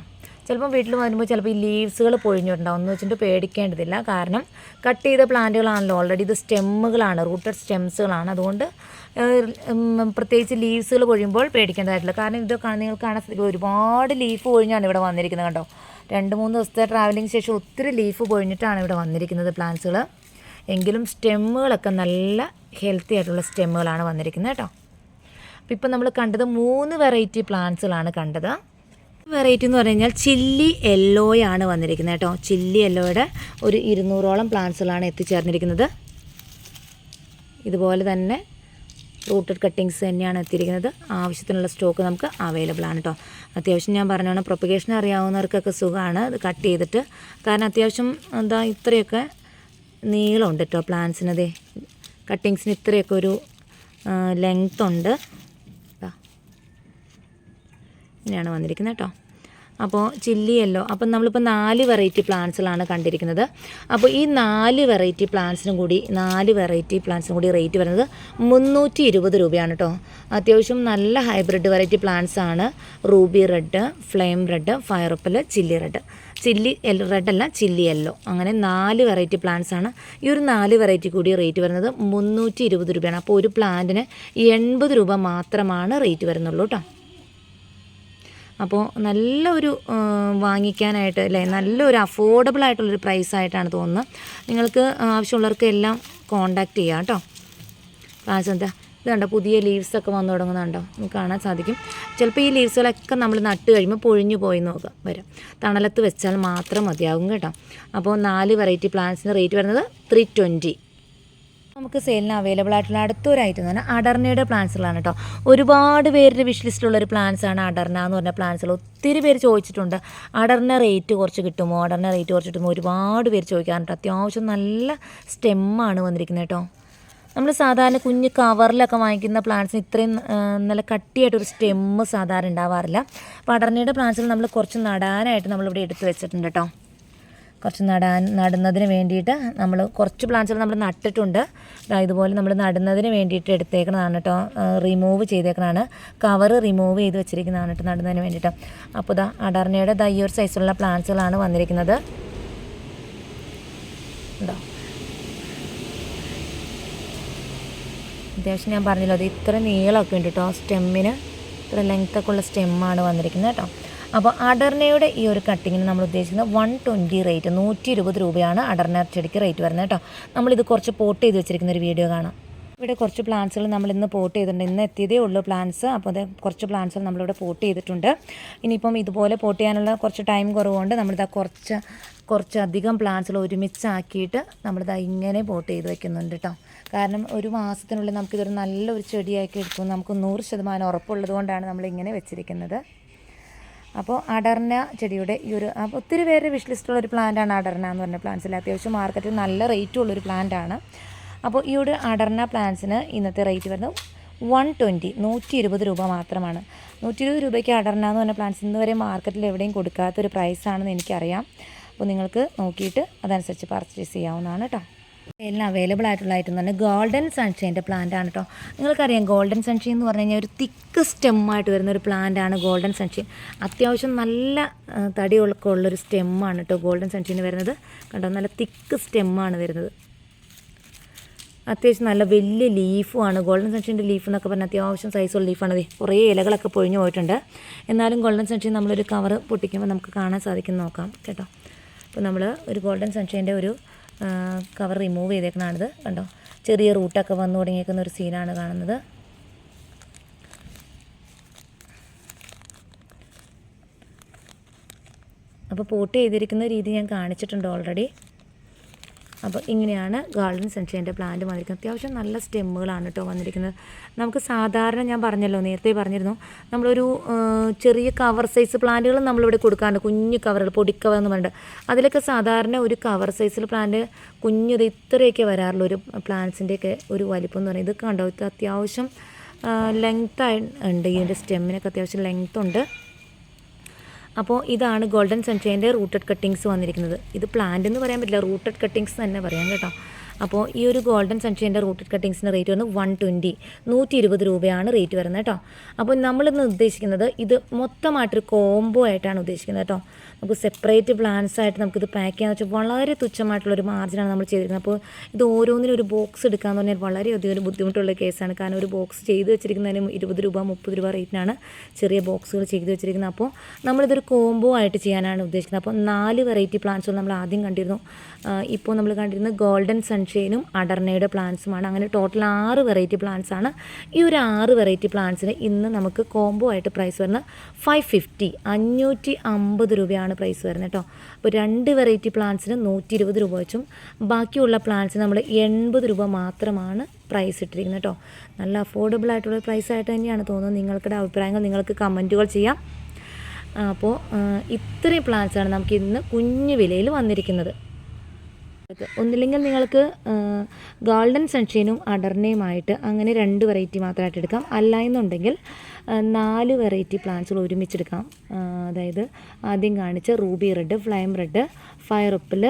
ചിലപ്പോൾ വീട്ടിൽ വരുമ്പോൾ ചിലപ്പോൾ ഈ ലീവ്സുകൾ പൊഴിഞ്ഞിട്ടുണ്ടാവും. എന്ന് വെച്ചിട്ട് പേടിക്കേണ്ടതില്ല. കാരണം കട്ട് ചെയ്ത പ്ലാന്റുകളാണല്ലോ ഓൾറെഡി ഇത് സ്റ്റെമ്മുകളാണ് റൂട്ടഡ് സ്റ്റെംസുകളാണ്. അതുകൊണ്ട് പ്രത്യേകിച്ച് ലീവ്സുകൾ പൊഴിയുമ്പോൾ പേടിക്കേണ്ടതായിട്ടില്ല കാരണം ഇതൊക്കെ നിങ്ങൾ കാണാൻ ഒരുപാട് ലീഫ് പൊഴിഞ്ഞാണ് ഇവിടെ വന്നിരിക്കുന്നത് കണ്ടോ. രണ്ട് മൂന്ന് ദിവസത്തെ ട്രാവലിംഗ് ശേഷം ഒത്തിരി ലീഫ് പൊഴിഞ്ഞിട്ടാണ് ഇവിടെ വന്നിരിക്കുന്നത് പ്ലാന്റ്സുകൾ എങ്കിലും സ്റ്റെമ്മുകളൊക്കെ നല്ല ഹെൽത്തി ആയിട്ടുള്ള സ്റ്റെമ്മുകളാണ് വന്നിരിക്കുന്നത് കേട്ടോ. അപ്പോൾ ഇപ്പോൾ നമ്മൾ കണ്ടത് മൂന്ന് വെറൈറ്റി പ്ലാന്റ്സുകളാണ് കണ്ടത്. വെറൈറ്റി എന്ന് പറഞ്ഞു കഴിഞ്ഞാൽ ചില്ലി യെല്ലോയാണ് വന്നിരിക്കുന്നത് കേട്ടോ. ചില്ലി യെല്ലോയുടെ ഒരു ഇരുന്നൂറോളം പ്ലാന്റ്സുകളാണ് എത്തിച്ചേർന്നിരിക്കുന്നത്. ഇതുപോലെ തന്നെ റൂട്ടഡ് കട്ടിങ്സ് തന്നെയാണ് എത്തിയിരിക്കുന്നത്. ആവശ്യത്തിനുള്ള സ്റ്റോക്ക് നമുക്ക് അവൈലബിൾ ആണ് കേട്ടോ. അത്യാവശ്യം ഞാൻ പറഞ്ഞോണം പ്രൊപ്പഗേഷൻ അറിയാവുന്നവർക്കൊക്കെ സുഖമാണ് ഇത് കട്ട് ചെയ്തിട്ട്. കാരണം അത്യാവശ്യം എന്താ ഇത്രയൊക്കെ നീളമുണ്ട് കേട്ടോ പ്ലാന്റ്സിനതേ കട്ടിങ്സിന് ഇത്രയൊക്കെ ഒരു ലെങ്ത് ഉണ്ട്. ഇങ്ങനെയാണ് വന്നിരിക്കുന്നത് കേട്ടോ. അപ്പോൾ ചില്ലി യെല്ലോ അപ്പം നമ്മളിപ്പോൾ നാല് വെറൈറ്റി പ്ലാന്റ്സുകളാണ് കണ്ടിരിക്കുന്നത്. അപ്പോൾ ഈ നാല് വെറൈറ്റി പ്ലാന്റ്സിനും കൂടി നാല് വെറൈറ്റി പ്ലാന്റ്സിനും കൂടി റേറ്റ് വരുന്നത് മുന്നൂറ്റി ഇരുപത് രൂപയാണ് കേട്ടോ. അത്യാവശ്യം നല്ല ഹൈബ്രിഡ് വെറൈറ്റി പ്ലാന്റ്സ് ആണ്. Ruby red flame red fire apple chilli red chilli red അല്ല ചില്ലി യെല്ലോ. അങ്ങനെ നാല് വെറൈറ്റി പ്ലാന്റ്സ് ആണ്. ഈ ഒരു നാല് വെറൈറ്റി കൂടി റേറ്റ് വരുന്നത് മുന്നൂറ്റി ഇരുപത് രൂപയാണ്. അപ്പോൾ ഒരു പ്ലാന്റിന് എൺപത് രൂപ മാത്രമാണ് റേറ്റ് വരുന്നുള്ളൂ കേട്ടോ അപ്പോൾ നല്ലൊരു ഒരു വാങ്ങിക്കാനായിട്ട് അല്ലേ നല്ലൊരു അഫോർഡബിൾ ആയിട്ടുള്ളൊരു പ്രൈസ് ആയിട്ടാണ് തോന്നുന്നത്. നിങ്ങൾക്ക് ആവശ്യമുള്ളവർക്ക് എല്ലാം കോണ്ടാക്ട് ചെയ്യാം കേട്ടോ പ്ലാന്റ്സ് എന്താ ഇത് കണ്ടോ പുതിയ ലീവ്സൊക്കെ വന്നു തുടങ്ങുന്നുണ്ടോ? നമുക്ക് കാണാൻ സാധിക്കും. ചിലപ്പോൾ ഈ ലീവ്സുകളൊക്കെ നമ്മൾ നട്ട് കഴിയുമ്പോൾ പൊഴിഞ്ഞു പോയി നോക്കുക വരും. തണലത്ത് വെച്ചാൽ മാത്രം മതിയാകും കേട്ടോ. അപ്പോൾ നാല് വെറൈറ്റി പ്ലാന്റ്സിന്റെ റേറ്റ് വരുന്നത് ത്രീ ട്വന്റി നമുക്ക് സെയിലിന് അവൈലബിൾ ആയിട്ടുള്ള അടുത്തൊരു ഐറ്റം എന്ന് പറഞ്ഞാൽ അടർണയുടെ പ്ലാന്റ്സുകളാണ് കേട്ടോ. ഒരുപാട് പേരുടെ വിഷ് ലിസ്റ്റിലുള്ള ഒരു പ്ലാന്റ്സ് ആണ് അടർണ എന്ന് പറഞ്ഞ പ്ലാന്റ്സുകൾ ഒത്തിരി പേര് ചോദിച്ചിട്ടുണ്ട് അടർണ റേറ്റ് കുറച്ച് കിട്ടുമോ? അടർണ റേറ്റ് കുറച്ച് കിട്ടുമോ? ഒരുപാട് പേര് ചോദിക്കാറുണ്ട്. അത്യാവശ്യം നല്ല സ്റ്റെമ്മാണ് വന്നിരിക്കുന്നത് കേട്ടോ. നമ്മൾ സാധാരണ കുഞ്ഞ് കവറിലൊക്കെ വാങ്ങിക്കുന്ന പ്ലാന്റ്സിന് ഇത്രയും നല്ല കട്ടിയായിട്ടൊരു സ്റ്റെമ്മ് സാധാരണ ഉണ്ടാവാറില്ല. അടർണയുടെ പ്ലാന്റ്സിൽ നമ്മൾ കുറച്ച് നടാനായിട്ട് നമ്മളിവിടെ എടുത്ത് വെച്ചിട്ടുണ്ട് കേട്ടോ കുറച്ച് നടാൻ നടുന്നതിന് വേണ്ടിയിട്ട് നമ്മൾ കുറച്ച് പ്ലാന്റ്സുകൾ നമ്മൾ നട്ടിട്ടുണ്ട്. ഇതുപോലെ നമ്മൾ നടുന്നതിന് വേണ്ടിയിട്ട് എടുത്തേക്കണതാണ് കേട്ടോ റിമൂവ് ചെയ്തേക്കണതാണ്. കവർ റിമൂവ് ചെയ്ത് വെച്ചിരിക്കുന്നതാണ് കേട്ടോ നടുന്നതിന് വേണ്ടിയിട്ട്. അപ്പോൾ ഇതാ അടർണയുടെ ദാ സൈസുള്ള പ്ലാന്റ്സുകളാണ് വന്നിരിക്കുന്നത്. ഉണ്ടോ അത്യാവശ്യം ഞാൻ പറഞ്ഞല്ലോ അത് ഇത്ര നീളമൊക്കെ ഉണ്ട് കേട്ടോ സ്റ്റെമ്മിന് ഇത്ര ലെങ്ത്തൊക്കെ ഉള്ള സ്റ്റെമ്മാണ് വന്നിരിക്കുന്നത് കേട്ടോ അപ്പോൾ അടർനയുടെ ഈ ഒരു കട്ടിങ്ങിന് നമ്മൾ ഉദ്ദേശിക്കുന്നത് വൺ ട്വന്റി റേറ്റ് നൂറ്റി ഇരുപത് രൂപയാണ് അടർന ചെടിക്ക് റേറ്റ് വരുന്നത് കേട്ടോ നമ്മളിത് കുറച്ച് പോട്ട് ചെയ്ത് വെച്ചിരിക്കുന്ന ഒരു വീഡിയോ കാണാം. ഇവിടെ കുറച്ച് പ്ലാന്റ്സുകൾ നമ്മൾ ഇന്ന് പോട്ട് ചെയ്തിട്ടുണ്ട്. ഇന്ന് എത്തിയതേ ഉള്ളൂ പ്ലാന്റ്സ് അപ്പോൾ അത് കുറച്ച് പ്ലാന്റ്സുകൾ നമ്മളിവിടെ പോട്ട് ചെയ്തിട്ടുണ്ട്. ഇനിയിപ്പം ഇതുപോലെ പോട്ട് ചെയ്യാനുള്ള കുറച്ച് ടൈം കുറവുകൊണ്ട് നമ്മളിതാ കുറച്ച് കുറച്ചധികം പ്ലാന്റ്സുകൾ ഒരുമിച്ചാക്കിയിട്ട് നമ്മളിതാ ഇങ്ങനെ പോട്ട് ചെയ്ത് വെക്കുന്നുണ്ട് കേട്ടോ കാരണം ഒരു മാസത്തിനുള്ളിൽ നമുക്കിതൊരു നല്ലൊരു ചെടിയാക്കി എടുക്കും. നമുക്ക് നൂറ് ശതമാനം ഉറപ്പുള്ളത് കൊണ്ടാണ് നമ്മളിങ്ങനെ വെച്ചിരിക്കുന്നത്. അപ്പോൾ അടർന ചെടിയുടെ ഈ ഒരു ഒത്തിരി പേര് വിഷ് ഒരു പ്ലാന്റാണ് അടർന എന്ന് പറഞ്ഞ പ്ലാന്റ്സിൽ അത്യാവശ്യം മാർക്കറ്റിൽ നല്ല റേറ്റും ഉള്ളൊരു പ്ലാന്റാണ് അപ്പോൾ ഈ ഒരു അടർന പ്ലാന്റ്സിന് ഇന്നത്തെ റേറ്റ് വരുന്നത് വൺ ട്വന്റി നൂറ്റി ഇരുപത് രൂപ മാത്രമാണ്. നൂറ്റി ഇരുപത് രൂപയ്ക്ക് അടർന എന്ന് പറഞ്ഞ പ്ലാന്റ്സ് ഇന്ന് വരെ മാർക്കറ്റിൽ എവിടെയും കൊടുക്കാത്തൊരു പ്രൈസാണെന്ന് എനിക്കറിയാം. അപ്പോൾ നിങ്ങൾക്ക് നോക്കിയിട്ട് അതനുസരിച്ച് പർച്ചേസ് ചെയ്യാവുന്നതാണ് കേട്ടോ എല്ലാം അവൈലബിൾ ആയിട്ടുള്ള ഐറ്റം തന്നെ ഗോൾഡൻ സൺഷൈന്റെ പ്ലാന്റ് ആണ് കേട്ടോ നിങ്ങൾക്കറിയാം ഗോൾഡൻ സൺഷൈൻ എന്ന് പറഞ്ഞു കഴിഞ്ഞാൽ ഒരു തിക്ക് സ്റ്റെമ്മായിട്ട് വരുന്ന ഒരു പ്ലാന്റ് ആണ് ഗോൾഡൻ സൺഷൈൻ അത്യാവശ്യം നല്ല തടി തടിയൊക്കെ ഉള്ളൊരു സ്റ്റെമ്മാണ് കേട്ടോ ഗോൾഡൻ സൺഷൈൻ വരുന്നത്. കണ്ടോ? നല്ല തിക്ക് സ്റ്റെമ്മാണ് വരുന്നത്. അത്യാവശ്യം നല്ല വലിയ ലീഫുമാണ് ഗോൾഡൻ സൺഷൈന്റെ ലീഫ് എന്നൊക്കെ പറഞ്ഞാൽ അത്യാവശ്യം സൈസുള്ള ലീഫാണ് കുറേ ഇലകളൊക്കെ പൊഴിഞ്ഞു പോയിട്ടുണ്ട്. എന്നാലും ഗോൾഡൻ സൺഷൈൻ നമ്മളൊരു കവർ പൊട്ടിക്കുമ്പോൾ നമുക്ക് കാണാൻ സാധിക്കും നോക്കാം കേട്ടോ. അപ്പോൾ നമ്മൾ ഒരു ഗോൾഡൻ സൺഷൈന്റെ ഒരു കവർ റിമൂവ് ചെയ്തേക്കണാണിത് കണ്ടോ? ചെറിയ റൂട്ടൊക്കെ വന്നു തുടങ്ങിയേക്കുന്ന ഒരു സീനാണ് കാണുന്നത്. അപ്പോൾ പോട്ട് ചെയ്തിരിക്കുന്ന രീതി ഞാൻ കാണിച്ചിട്ടുണ്ട് ഓൾറെഡി അപ്പോൾ ഇങ്ങനെയാണ് ഗാർഡൻ സൺഷൈന്റെ പ്ലാന്റ് വന്നിരിക്കുന്നത്. അത്യാവശ്യം നല്ല സ്റ്റെമ്മുകളാണ് കേട്ടോ വന്നിരിക്കുന്നത്. നമുക്ക് സാധാരണ ഞാൻ പറഞ്ഞല്ലോ നേരത്തെ പറഞ്ഞിരുന്നു നമ്മളൊരു ചെറിയ കവർ സൈസ് പ്ലാന്റുകൾ നമ്മളിവിടെ കൊടുക്കാറുണ്ട്. കുഞ്ഞു കവറുകൾ പൊടിക്കവർ എന്ന് പറഞ്ഞിട്ട്. അതിലൊക്കെ സാധാരണ ഒരു കവർ സൈസിൽ പ്ലാന്റ് കുഞ്ഞത് ഇത്രയൊക്കെ വരാറുള്ള ഒരു പ്ലാന്റ്സിന്റെയൊക്കെ ഒരു വലിപ്പം എന്ന് പറയുന്നത് ഇത് കണ്ടോ? ഇത് അത്യാവശ്യം ലെങ്ത് ആയി ഉണ്ട്. ഇതിന്റെ സ്റ്റെമ്മിനൊക്കെ അത്യാവശ്യം ലെങ്ത് ഉണ്ട്. അപ്പോൾ ഇതാണ് ഗോൾഡൻ സൺഷൈന്റെ റൂട്ടഡ് കട്ടിങ്സ് വന്നിരിക്കുന്നത്. ഇത് പ്ലാന്റ് എന്ന് പറയാൻ പറ്റില്ല റൂട്ടഡ് കട്ടിങ്സ് തന്നെ പറയാം കേട്ടോ. അപ്പോൾ ഈ ഒരു ഗോൾഡൻ സൺഷൈന്റെ റൂട്ടഡ് കട്ടിങ്സിന്റെ റേറ്റ് വന്ന് വൺ ട്വന്റി നൂറ്റി ഇരുപത് രൂപയാണ് റേറ്റ് വരുന്നത് കേട്ടോ. അപ്പോൾ നമ്മളിന്ന് ഉദ്ദേശിക്കുന്നത് ഇത് മൊത്തമായിട്ടൊരു കോംബോ ആയിട്ടാണ് ഉദ്ദേശിക്കുന്നത് കേട്ടോ. നമുക്ക് സെപ്പറേറ്റ് പ്ലാൻസ് ആയിട്ട് നമുക്കിത് പാക്ക് ചെയ്യാന്ന് വെച്ചാൽ വളരെ തുച്ഛമായിട്ടുള്ളൊരു മാർജിനാണ് നമ്മൾ ചെയ്തിരിക്കുന്നത്. അപ്പോൾ ഇത് ഓരോന്നിനും ഒരു ബോക്സ് എടുക്കാന്ന് പറഞ്ഞാൽ വളരെയധികം ഒരു ബുദ്ധിമുട്ടുള്ള കേസാണ് കാരണം ഒരു ബോക്സ് ചെയ്ത് വെച്ചിരിക്കുന്നതിന് ഇരുപത് രൂപ മുപ്പത് രൂപ റേറ്റിനാണ് ചെറിയ ബോക്സുകൾ ചെയ്ത് വെച്ചിരിക്കുന്നത്. അപ്പോൾ നമ്മളിതൊരു കോംബോ ആയിട്ട് ചെയ്യാനാണ് ഉദ്ദേശിക്കുന്നത്. അപ്പോൾ നാല് വെറൈറ്റി പ്ലാന്റ്സുകൾ നമ്മൾ ആദ്യം കണ്ടിരുന്നു. ഇപ്പോൾ നമ്മൾ കണ്ടിരുന്നത് ഗോൾഡൻ സൺഷെയിനും അടർണയുടെ പ്ലാന്റ്സുമാണ് അങ്ങനെ ടോട്ടൽ ആറ് വെറൈറ്റി പ്ലാന്റ്സ് ആണ്. ഈ ഒരു ആറ് വെറൈറ്റി പ്ലാന്റ്സിന് ഇന്ന് നമുക്ക് കോംബോ ആയിട്ട് പ്രൈസ് വരുന്നത് ഫൈവ് ഫിഫ്റ്റി അഞ്ഞൂറ്റി അമ്പത് രൂപയാണ് പ്രൈസ് വരുന്നത് കേട്ടോ അപ്പോൾ രണ്ട് വെറൈറ്റി പ്ലാന്റ്സിന് നൂറ്റി ഇരുപത് രൂപ വെച്ചും ബാക്കിയുള്ള പ്ലാന്റ്സിന് നമ്മൾ എൺപത് രൂപ മാത്രമാണ് പ്രൈസ് ഇട്ടിരിക്കുന്നത് കേട്ടോ നല്ല അഫോർഡബിൾ ആയിട്ടുള്ള പ്രൈസ് ആയിട്ട് തന്നെയാണ് തോന്നുന്നത്. നിങ്ങൾക്കുടെ അഭിപ്രായങ്ങൾ നിങ്ങൾക്ക് കമന്റുകൾ ചെയ്യാം. അപ്പോൾ ഇത്രയും പ്ലാന്റ്സാണ് നമുക്ക് ഇന്ന് കുഞ്ഞു വിലയിൽ വന്നിരിക്കുന്നത്. ഒന്നില്ലെങ്കിൽ നിങ്ങൾക്ക് ഗോൾഡൻ സൺഷൈനും ആയിട്ട് അങ്ങനെ രണ്ട് വെറൈറ്റി മാത്രമായിട്ട് എടുക്കാം. അല്ല എന്നുണ്ടെങ്കിൽ നാല് വെറൈറ്റി പ്ലാന്റ്സുകൾ ഒരുമിച്ചെടുക്കാം. അതായത് ആദ്യം കാണിച്ച ruby red flame red fire ഉപ്പിൽ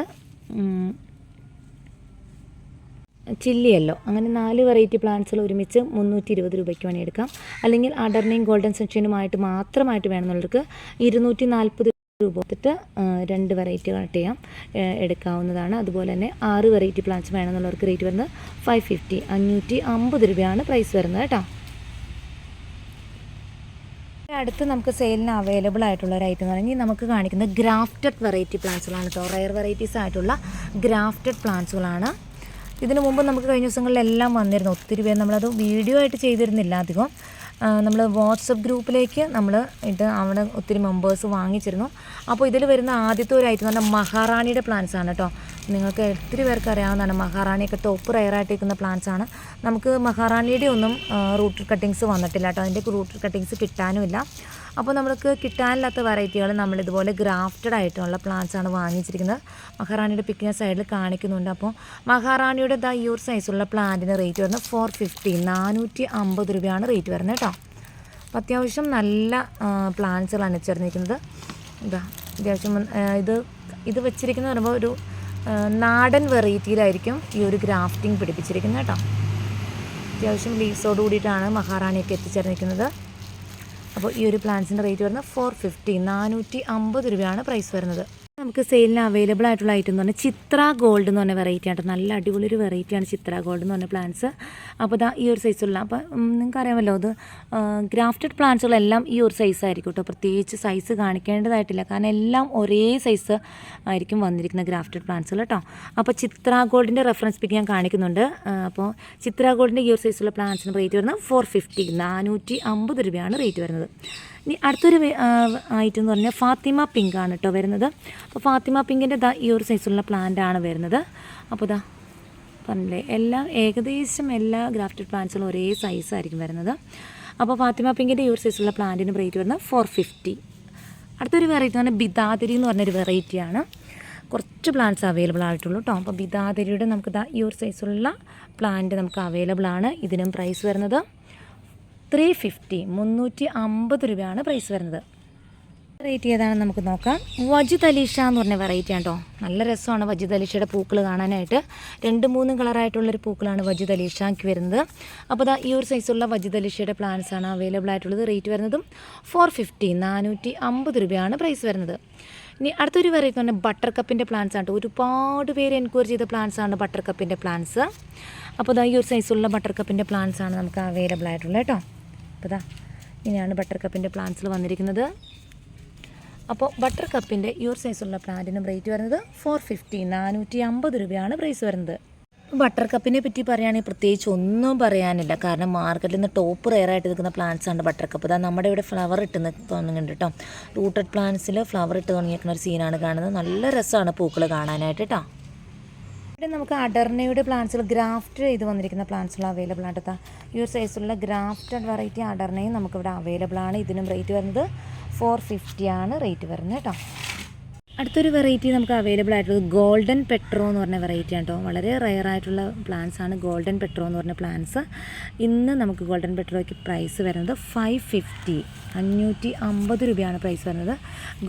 chilli yellow. അങ്ങനെ നാല് വെറൈറ്റി പ്ലാന്റ്സുകൾ ഒരുമിച്ച് മുന്നൂറ്റി ഇരുപത് രൂപയ്ക്ക് വേണമെങ്കിൽ എടുക്കാം. അല്ലെങ്കിൽ അടർനയും ഗോൾഡൻ സൺഷൈനുമായിട്ട് മാത്രമായിട്ട് വേണമെന്നുള്ളവർക്ക് ഇരുന്നൂറ്റി നാൽപ്പത് രൂപ കൊടുത്തിട്ട് രണ്ട് വെറൈറ്റി കട്ട് ചെയ്യാം. എടുക്കാവുന്നതാണ്. അതുപോലെ തന്നെ ആറ് വെറൈറ്റി പ്ലാന്റ്സ് വേണമെന്നുള്ളവർക്ക് റേറ്റ് വരുന്നത് ഫൈവ് ഫിഫ്റ്റി അഞ്ഞൂറ്റി അമ്പത് രൂപയാണ് പ്രൈസ് വരുന്നത് കേട്ടോ. അടുത്ത് നമുക്ക് സെയിലിന് അവൈലബിൾ ആയിട്ടുള്ള ഒരു ഐറ്റം എന്ന് പറഞ്ഞാൽ നമുക്ക് കാണിക്കുന്നത് ഗ്രാഫ്റ്റഡ് വെറൈറ്റി പ്ലാന്റ്സുകളാണ് കേട്ടോ. റയർ വെറൈറ്റീസ് ആയിട്ടുള്ള ഗ്രാഫ്റ്റഡ് പ്ലാന്റ്സുകളാണ് ഇതിനു മുമ്പ് നമുക്ക് കഴിഞ്ഞ ദിവസങ്ങളിലെല്ലാം വന്നിരുന്നു. ഒത്തിരി പേര് നമ്മളത് വീഡിയോ ആയിട്ട് ചെയ്തിരുന്നില്ല അധികം. നമ്മൾ വാട്സപ്പ് ഗ്രൂപ്പിലേക്ക് നമ്മൾ ഇത് അവിടെ ഒത്തിരി മെമ്പേഴ്സ് വാങ്ങിച്ചിരുന്നു. അപ്പോൾ ഇതിൽ വരുന്ന ആദ്യത്തെ ഒരു ഐറ്റം എന്ന് പറഞ്ഞാൽ മഹാറാണിയുടെ പ്ലാൻസ് ആണ് കേട്ടോ നിങ്ങൾക്ക് ഒത്തിരി പേർക്ക് അറിയാവുന്നതാണ്. മഹാറാണിയൊക്കെ ടോപ്പ് റയറായിട്ടിരിക്കുന്ന പ്ലാന്റ്സ് ആണ്. നമുക്ക് മഹാറാണിയുടെ ഒന്നും റൂട്ട് കട്ടിങ്സ് വന്നിട്ടില്ല കേട്ടോ അതിന്റെ റൂട്ട് കട്ടിങ്സ് കിട്ടാനുമില്ല. അപ്പോൾ നമുക്ക് കിട്ടാനില്ലാത്ത വെറൈറ്റികൾ നമ്മൾ ഇതുപോലെ ഗ്രാഫ്റ്റഡ് ആയിട്ടുള്ള പ്ലാന്റ്സ് ആണ് വാങ്ങിച്ചിരിക്കുന്നത്. മഹാറാണിയുടെ പിക്കിന സൈഡിൽ കാണിക്കുന്നുണ്ട്. അപ്പോൾ മഹാറാണിയുടെ ദ ഒരു സൈസുള്ള പ്ലാന്റിന് റേറ്റ് വരുന്നത് ഫോർ ഫിഫ്റ്റി നാനൂറ്റി അമ്പത് രൂപയാണ് റേറ്റ് വരുന്നത് കേട്ടോ അപ്പോൾ അത്യാവശ്യം നല്ല പ്ലാന്റ്സുകളാണ് ചേർന്നിരിക്കുന്നത് ഇതാ അത്യാവശ്യം ഇത് ഇത് വെച്ചിരിക്കുന്നത് പറയുമ്പോൾ ഒരു നാടൻ വെറൈറ്റിയിലായിരിക്കും ഈ ഒരു ഗ്രാഫ്റ്റിംഗ് പിടിപ്പിച്ചിരിക്കുന്നത് കേട്ടോ അത്യാവശ്യം ലീസോട് കൂടിയിട്ടാണ് മഹാറാണിയൊക്കെ എത്തിച്ചേർന്നിരിക്കുന്നത്. അപ്പോൾ ഈ ഒരു പ്ലാന്റ്സിന്റെ റേറ്റ് വരുന്നത് ഫോർ ഫിഫ്റ്റി നാനൂറ്റി അമ്പത് രൂപയാണ് പ്രൈസ് വരുന്നത്. നമുക്ക് സെയിലിന് അവൈലബിൾ ആയിട്ടുള്ള ഐറ്റം എന്ന് പറഞ്ഞാൽ ചിത്ര ഗോൾഡ് എന്ന് പറഞ്ഞ വെറൈറ്റി ആണ് നല്ല അടിപൊളി ഒരു വെറൈറ്റിയാണ് ചിത്ര ഗോൾഡ് എന്ന് പറഞ്ഞ പ്ലാന്റ്സ് അപ്പോൾ ഇതാ ഈ ഒരു സൈസുള്ള അപ്പോൾ നിങ്ങൾക്ക് അറിയാമല്ലോ അത് ഗ്രാഫ്റ്റഡ് പ്ലാന്റ്സുകളെല്ലാം ഈ ഒരു സൈസ് ആയിരിക്കും കേട്ടോ പ്രത്യേകിച്ച് സൈസ് കാണിക്കേണ്ടതായിട്ടില്ല. കാരണം എല്ലാം ഒരേ സൈസ് ആയിരിക്കും വന്നിരിക്കുന്ന ഗ്രാഫ്റ്റഡ് പ്ലാന്റ്സുകൾ കേട്ടോ അപ്പോൾ ചിത്ര ഗോൾഡിന്റെ റെഫറൻസ് പിക്ക് ഞാൻ കാണിക്കുന്നുണ്ട്. അപ്പോൾ ചിത്ര ഗോൾഡിന്റെ ഈ ഒരു സൈസുള്ള പ്ലാന്റ്സിന് റേറ്റ് വരുന്നത് ഫോർ ഫിഫ്റ്റി നാനൂറ്റി അമ്പത് രൂപയാണ് റേറ്റ് വരുന്നത്. ഇനി അടുത്തൊരു ഐറ്റം എന്ന് പറഞ്ഞാൽ ഫാത്തിമ പിങ്ക് ആണ് കേട്ടോ വരുന്നത്. അപ്പോൾ ഫാത്തിമ പിങ്കിന്റെ ദാ ഈ ഒരു സൈസുള്ള പ്ലാന്റ് ആണ് വരുന്നത്. അപ്പോൾ ദാ പറഞ്ഞില്ലേ എല്ലാ ഏകദേശം എല്ലാ ഗ്രാഫ്റ്റഡ് പ്ലാന്റ്സുകളും ഒരേ സൈസ് ആയിരിക്കും വരുന്നത്. അപ്പോൾ ഫാത്തിമ പിങ്കിന്റെ ഈ ഒരു സൈസുള്ള പ്ലാന്റിന് റേറ്റ് വരുന്നത് ഫോർ ഫിഫ്റ്റി അടുത്തൊരു വെറൈറ്റി എന്ന് പറഞ്ഞാൽ ബിദാതിരി എന്ന് പറഞ്ഞൊരു വെറൈറ്റിയാണ് കുറച്ച് പ്ലാന്റ്സ് അവൈലബിൾ ആയിട്ടുള്ളൂ കേട്ടോ അപ്പോൾ ബിദാതിരിയുടെ നമുക്ക് ഈ ഒരു സൈസുള്ള പ്ലാന്റ് നമുക്ക് അവൈലബിൾ ആണ്. ഇതിനും പ്രൈസ് വരുന്നത്. ത്രീ ഫിഫ്റ്റി മുന്നൂറ്റി അമ്പത് രൂപയാണ് പ്രൈസ് വരുന്നത്. വെറൈറ്റി ഏതാണെന്ന് നമുക്ക് നോക്കാം. വജു അലീഷ എന്ന് പറഞ്ഞ വെറൈറ്റി ആണോ? നല്ല രസമാണ് വജു അലീഷയുടെ പൂക്കൾ കാണാനായിട്ട്. രണ്ട് മൂന്ന് കളറായിട്ടുള്ളൊരു പൂക്കളാണ് വജു അലീഷയ്ക്ക് വരുന്നത്. അപ്പോൾ ദാ ഈ ഒരു സൈസുള്ള വജു അലീഷയുടെ പ്ലാന്റ്സ് ആണ് അവൈലബിൾ ആയിട്ടുള്ളത്. റേറ്റ് വരുന്നതും ഫോർ ഫിഫ്റ്റി നാനൂറ്റി അമ്പത് രൂപയാണ് പ്രൈസ് വരുന്നത്. ഇനി അടുത്തൊരു വെറൈറ്റി എന്ന് പറഞ്ഞാൽ ബട്ടർ കപ്പിന്റെ പ്ലാന്റ്സ് ആണ്. ഒരുപാട് പേര് എൻക്വയറി ചെയ്ത പ്ലാന്റ്സ് ആണ് ബട്ടർ കപ്പിന്റെ പ്ലാന്റ്സ് അപ്പോൾ ദാ ഈ ഒരു സൈസുള്ള ബട്ടർ കപ്പിന്റെ പ്ലാന്റ്സ് ആണ് നമുക്ക് അവൈലബിൾ ആയിട്ടുള്ളത് കേട്ടോ. അപ്പോൾ ദാ ഇങ്ങനെയാണ് ബട്ടർ കപ്പിന്റെ പ്ലാന്റ്സിൽ വന്നിരിക്കുന്നത്. അപ്പോൾ ബട്ടർ കപ്പിന്റെ യുവർ സൈസുള്ള പ്ലാന്റിനും റേറ്റ് വരുന്നത് ഫോർ ഫിഫ്റ്റി നാനൂറ്റി അമ്പത് രൂപയാണ് പ്രൈസ് വരുന്നത്. ബട്ടർ കപ്പിനെ പറ്റി പറയുകയാണെങ്കിൽ പ്രത്യേകിച്ച് ഒന്നും പറയാനില്ല. കാരണം മാർക്കറ്റിൽ നിന്ന് ടോപ്പ് റെയറായിട്ട് നിൽക്കുന്ന പ്ലാന്റ്സ് ആണ് ബട്ടർ കപ്പ് അതാ നമ്മുടെ ഇവിടെ ഫ്ലവർ ഇട്ട് തോന്നുന്നുണ്ട് കേട്ടോ റൂട്ടഡ് പ്ലാന്റ്സിൽ ഫ്ലവർ ഇട്ട് തുടങ്ങിയിരിക്കുന്ന ഒരു സീനാണ് കാണുന്നത്. നല്ല രസമാണ് പൂക്കൾ കാണാനായിട്ട് കേട്ടോ ഇവിടെ നമുക്ക് അഡർണയുടെ പ്ലാന്റ്സുകൾ ഗ്രാഫ്റ്റ് ചെയ്ത് വന്നിരിക്കുന്ന പ്ലാന്റ്സുകൾ അവൈലബിൾ ആണ് ഈ ഒരു സൈസുള്ള ഗ്രാഫ്റ്റഡ് വെറൈറ്റി അഡർണയും നമുക്കിവിടെ അവൈലബിൾ ആണ്. ഇതിനും റേറ്റ് വരുന്നത് ഫോർ ഫിഫ്റ്റി ആണ് റേറ്റ് വരുന്നത് കേട്ടോ അടുത്തൊരു വെറൈറ്റി നമുക്ക് അവൈലബിൾ ആയിട്ടുള്ളത് ഗോൾഡൻ പെട്രോ എന്ന് പറഞ്ഞ വെറൈറ്റി ആണ് കേട്ടോ വളരെ റയർ ആയിട്ടുള്ള പ്ലാന്റ്സ് ആണ് ഗോൾഡൻ പെട്രോ എന്ന് പറഞ്ഞ പ്ലാന്റ്സ് ഇന്ന് നമുക്ക് ഗോൾഡൻ പെട്രോയ്ക്ക് പ്രൈസ് വരുന്നത് ഫൈവ് ഫിഫ്റ്റി അഞ്ഞൂറ്റി അമ്പത് രൂപയാണ് പ്രൈസ് വരുന്നത്.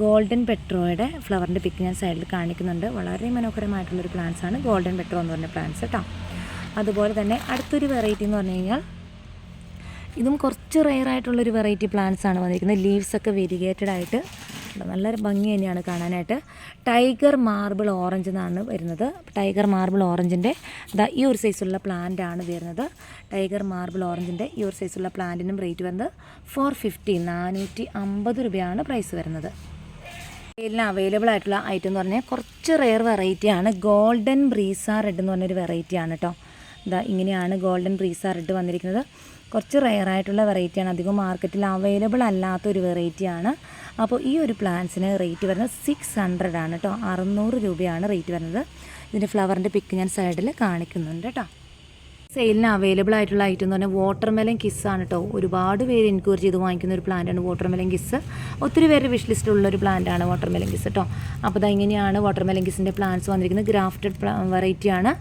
ഗോൾഡൻ പെട്രോയുടെ ഫ്ലവറിന്റെ പിക്ക് ഞാൻ സൈഡിൽ കാണിക്കുന്നുണ്ട്. വളരെ മനോഹരമായിട്ടുള്ളൊരു പ്ലാന്റ്സ് ആണ് ഗോൾഡൻ പെട്രോ എന്ന് പറഞ്ഞ പ്ലാന്റ്സ് കേട്ടോ അതുപോലെ തന്നെ അടുത്തൊരു വെറൈറ്റി എന്ന് പറഞ്ഞു കഴിഞ്ഞാൽ ഇതും കുറച്ച് റയർ ആയിട്ടുള്ളൊരു വെറൈറ്റി പ്ലാന്റ്സ് ആണ് വന്നിരിക്കുന്നത്. ലീവ്സൊക്കെ വെരിഗേറ്റഡ് ആയിട്ട് നല്ല ഭംഗി തന്നെയാണ് കാണാനായിട്ട്. ടൈഗർ മാർബിൾ ഓറഞ്ച് എന്നാണ് വരുന്നത്. ടൈഗർ മാർബിൾ ഓറഞ്ചിന്റെ ഈ ഒരു സൈസുള്ള പ്ലാന്റ് ആണ് വരുന്നത്. ടൈഗർ മാർബിൾ ഓറഞ്ചിന്റെ ഈ ഒരു സൈസുള്ള പ്ലാന്റിനും റേറ്റ് വരുന്നത് ഫോർ ഫിഫ്റ്റി നാനൂറ്റി അമ്പത് രൂപയാണ് പ്രൈസ് വരുന്നത്. സെയിലിന് അവൈലബിൾ ആയിട്ടുള്ള ഐറ്റം എന്ന് പറഞ്ഞാൽ കുറച്ച് റെയർ വെറൈറ്റിയാണ് ഗോൾഡൻ ബ്രീസ റെഡ് എന്ന് പറഞ്ഞൊരു വെറൈറ്റിയാണ് കേട്ടോ ഇതാ ഇങ്ങനെയാണ് ഗോൾഡൻ ബ്രീസ റെഡ് വന്നിരിക്കുന്നത്. കുറച്ച് റെയർ ആയിട്ടുള്ള വെറൈറ്റിയാണ് അധികം മാർക്കറ്റിൽ അവൈലബിൾ അല്ലാത്ത ഒരു വെറൈറ്റിയാണ് അപ്പോൾ ഈ ഒരു പ്ലാന്റ്സിന് റേറ്റ് വരുന്നത് സിക്സ് ഹൺഡ്രഡ് ആണ് കേട്ടോ. അറുന്നൂറ് രൂപയാണ് റേറ്റ് വരുന്നത്. ഇതിന്റെ ഫ്ലവറിന്റെ പിക്ക് ഞാൻ സൈഡിൽ കാണിക്കുന്നുണ്ട് കേട്ടോ. സെയിലിന് അവൈലബിൾ ആയിട്ടുള്ള ഐറ്റം എന്ന് പറഞ്ഞാൽ വാട്ടർ മെലൻ കിസ്സാണ് കേട്ടോ. ഒരുപാട് പേര് എൻക്വയറി ചെയ്ത് വാങ്ങിക്കുന്ന ഒരു പ്ലാന്റാണ് വാട്ടർ മെലൻ കിസ് ഒത്തിരി പേര് വിഷ് ലിസ്റ്റിലുള്ള ഒരു പ്ലാന്റാണ് വാട്ടർ മെലൻ കിസ് കേട്ടോ. അപ്പോൾ ഇതാ ഇങ്ങനെയാണ് വാട്ടർ മെലൻ കിസിന്റെ പ്ലാന്റ്സ് വന്നിരിക്കുന്നത്. ഗ്രാഫ്റ്റഡ് വെറൈറ്റിയാണ്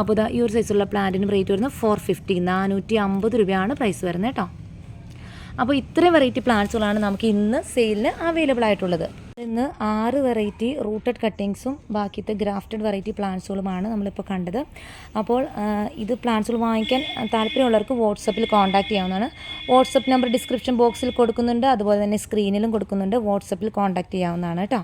അപ്പോൾ ഇതാ ഈ ഒരു സൈസുള്ള പ്ലാന്റിന് റേറ്റ് വരുന്നത് ഫോർ ഫിഫ്റ്റി നാനൂറ്റി അമ്പത് രൂപയാണ് പ്രൈസ് വരുന്നത് കേട്ടോ. അപ്പോൾ ഇത്രയും വെറൈറ്റി പ്ലാന്റ്സുകളാണ് നമുക്ക് ഇന്ന് സെയിലിന് അവൈലബിൾ ആയിട്ടുള്ളത്. ഇന്ന് ആറ് വെറൈറ്റി റൂട്ടഡ് കട്ടിങ്സും ബാക്കിയത്തെ ഗ്രാഫ്റ്റഡ് വെറൈറ്റി പ്ലാന്റ്സുകളുമാണ് നമ്മളിപ്പോൾ കണ്ടത്. അപ്പോൾ ഇത് പ്ലാന്റ്സുകൾ വാങ്ങിക്കാൻ താല്പര്യമുള്ളവർക്ക് വാട്സപ്പിൽ കോൺടാക്ട് ചെയ്യാവുന്നതാണ്. വാട്സപ്പ് നമ്പർ ഡിസ്ക്രിപ്ഷൻ ബോക്സിൽ കൊടുക്കുന്നുണ്ട്. അതുപോലെ തന്നെ സ്ക്രീനിലും കൊടുക്കുന്നുണ്ട്. വാട്സപ്പിൽ കോൺടാക്ട് ചെയ്യാവുന്നതാണ് കേട്ടോ.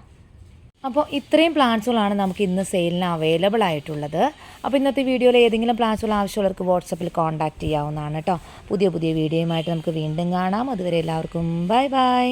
അപ്പോൾ ഇത്രയും പ്ലാന്റ്സുകളാണ് നമുക്ക് ഇന്ന് സെയിലിന് അവൈലബിൾ ആയിട്ടുള്ളത്. അപ്പോൾ ഇന്നത്തെ വീഡിയോയിൽ ഏതെങ്കിലും പ്ലാന്റ്സുകൾ ആവശ്യമുള്ളവർക്ക് വാട്സപ്പിൽ കോൺടാക്റ്റ് ചെയ്യാവുന്നതാണ് കേട്ടോ. പുതിയ പുതിയ വീഡിയോയുമായിട്ട് നമുക്ക് വീണ്ടും കാണാം. അതുവരെ എല്ലാവർക്കും ബൈ ബൈ